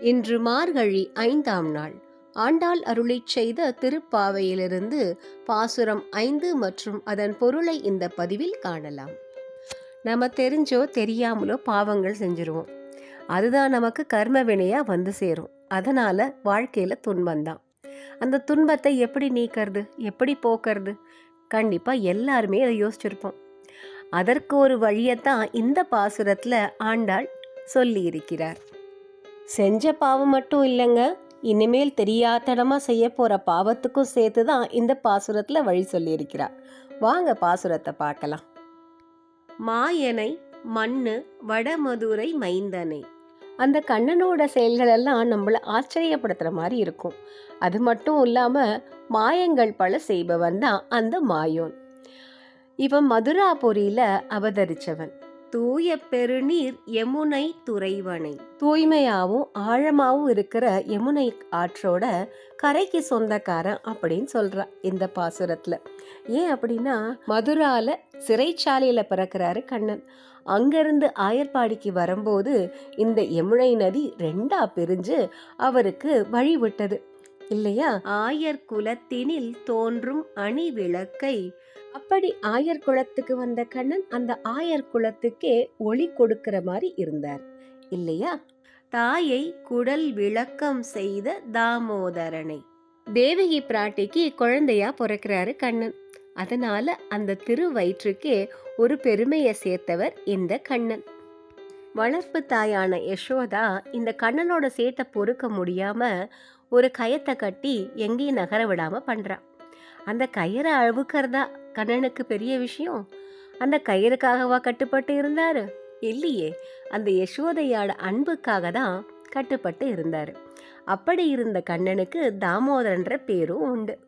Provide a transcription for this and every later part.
இன்று மார்கழி ஐந்தாம் நாள். ஆண்டாள் அருளிச் செய்த திருப்பாவையிலிருந்து பாசுரம் ஐந்து மற்றும் அதன் பொருளை இந்த பதிவில் காணலாம். நம்ம தெரிஞ்சோ தெரியாமலோ பாவங்கள் செஞ்சுருவோம். அதுதான் நமக்கு கர்ம வினையாக வந்து சேரும். அதனால் வாழ்க்கையில் துன்பம் துன்பம்தான் அந்த துன்பத்தை எப்படி நீக்கிறது? எப்படி போக்குறது? கண்டிப்பாக எல்லாருமே அதை யோசிச்சிருப்போம். அதற்கு ஒரு வழியைத்தான் இந்த பாசுரத்தில் ஆண்டாள் சொல்லியிருக்கிறார். செஞ்ச பாவம் மட்டும் இல்லைங்க. இனிமேல் தெரியாதடமாக செய்ய போகிற பாவத்துக்கும் சேர்த்து தான் இந்த பாசுரத்தில் வழி சொல்லியிருக்கிறார் வாங்க பாசுரத்தை பார்க்கலாம். மாயனை மண்ணு வடமதுரை மைந்தனை. அந்த கண்ணனோட செயல்களெல்லாம் நம்மளை ஆச்சரியப்படுத்துகிற மாதிரி இருக்கும். அது மட்டும் இல்லாமல் மாயங்கள் பல செய்பவன் தான் அந்த மாயோன். இவன் மதுராபுரியில் அவதரிச்சவன். தூய பெருநீர் யமுனை துறைவனை. தூய்மையாவும் ஆழமாவும் இருக்கிற யமுனை ஆற்றோட கரைக்கு சொந்தக்காரன் அப்படின்னு சொல்றா இந்த பாசுரத்துல. ஏன் அப்படின்னா மதுரால சிறைச்சாலையில பிறக்கிறாரு கண்ணன். அங்கிருந்து ஆயர்பாடிக்கு வரும்போது இந்த யமுனை நதி ரெண்டா பிரிஞ்சு அவருக்கு வழி விட்டது இல்லையா? ஆயர் குலத்தினில் தோன்றும் அணி விளக்கை. அப்படி ஆயர் குலத்துக்கு வந்த கண்ணன் அந்த ஆயர் குலத்துக்கே ஒளி கொடுக்கிற மாதிரி இருந்தார். இல்லையா? தாயை குடல் விளக்கம் செய்த தாமோதரனை. தேவகி பிராட்டிக்கு குழந்தையா பிறக்கிறாரு கண்ணன். அதனால அந்த திருவயிற்றுக்கே ஒரு பெருமையை சேர்த்தவர் இந்த கண்ணன். வளர்ப்பு தாயான யசோதா இந்த கண்ணனோட சேட்டை பொறுக்க முடியாம ஒரு கயத்தை கட்டி எங்கேயும் நகர விடாம பண்றா. அந்த கயிறை அழுவுக்கிறதா கண்ணனுக்கு பெரிய விஷயம்? அந்த கயிறுக்காகவா கட்டுப்பட்டு இருந்தாரு? இல்லையே அந்த யசோதையோட அன்புக்காக தான் கட்டுப்பட்டு இருந்தாரு. அப்படி இருந்த கண்ணனுக்கு தாமோதரன்ற பேரும் உண்டு.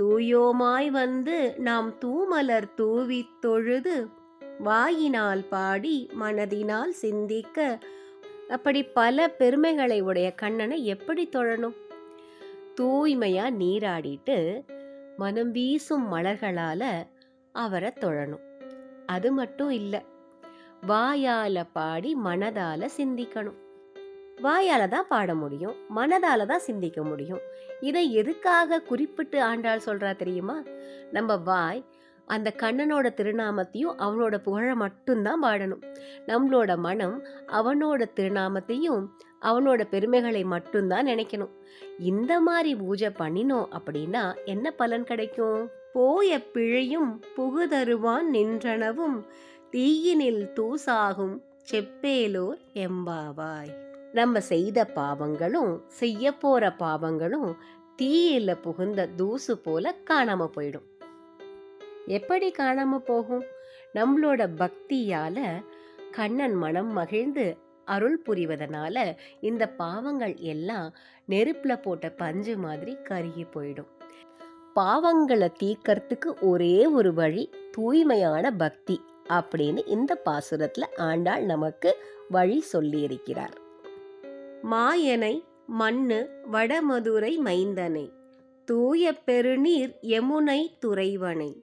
தூயோமாய் வந்து நாம் தூமலர் தூவி தொழுது வாயினால் பாடி மனதினால் சிந்திக்க அப்படி பல பெருமைகளை உடைய கண்ணனை எப்படி தொழணும்? தூய்மையா நீராடிட்டு மனம் வீசும் மலர்களால அவரை தொழணும். அது மட்டும் இல்லை வாயால பாடி மனதால சிந்திக்கணும். வாயால தான் பாட முடியும் மனதால தான் சிந்திக்க முடியும். இதை எதுக்காக குறிப்பிட்டு ஆண்டாள் சொல்றா தெரியுமா? நம்ம வாய் அந்த கண்ணனோட திருநாமத்தையும் அவனோட புகழை மட்டும்தான் பாடணும். நம்மளோட மனம் அவனோட திருநாமத்தையும் அவனோட பெருமைகளை மட்டும்தான் நினைக்கணும். இந்த மாதிரி பூஜை பண்ணினோம் அப்படின்னா என்ன பலன் கிடைக்கும்? போய பிழையும் புகுதருவான் நின்றனவும் தீயினில் தூசாகும் செப்பேலோர் எம்பாவாய். நம்ம செய்த பாவங்களும் செய்ய போற பாவங்களும் தீயில புகுந்த தூசு போல காணாம போயிடும். எப்படி காணாம போகும்? நம்மளோட பக்தியால கண்ணன் மனம் மகிழ்ந்து அருள் புரிவதனால இந்த பாவங்கள் எல்லாம் நெருப்புல போட்ட பஞ்சு மாதிரி கருகி போயிடும். பாவங்களை தீக்கிறதுக்கு ஒரே ஒரு வழி தூய்மையான பக்தி அப்படின்னு இந்த பாசுரத்துல ஆண்டாள் நமக்கு வழி சொல்லியிருக்கிறார். மாயனை மண்ணு வடமதுரை மைந்தனை தூய பெருநீர் யமுனை துறைவனை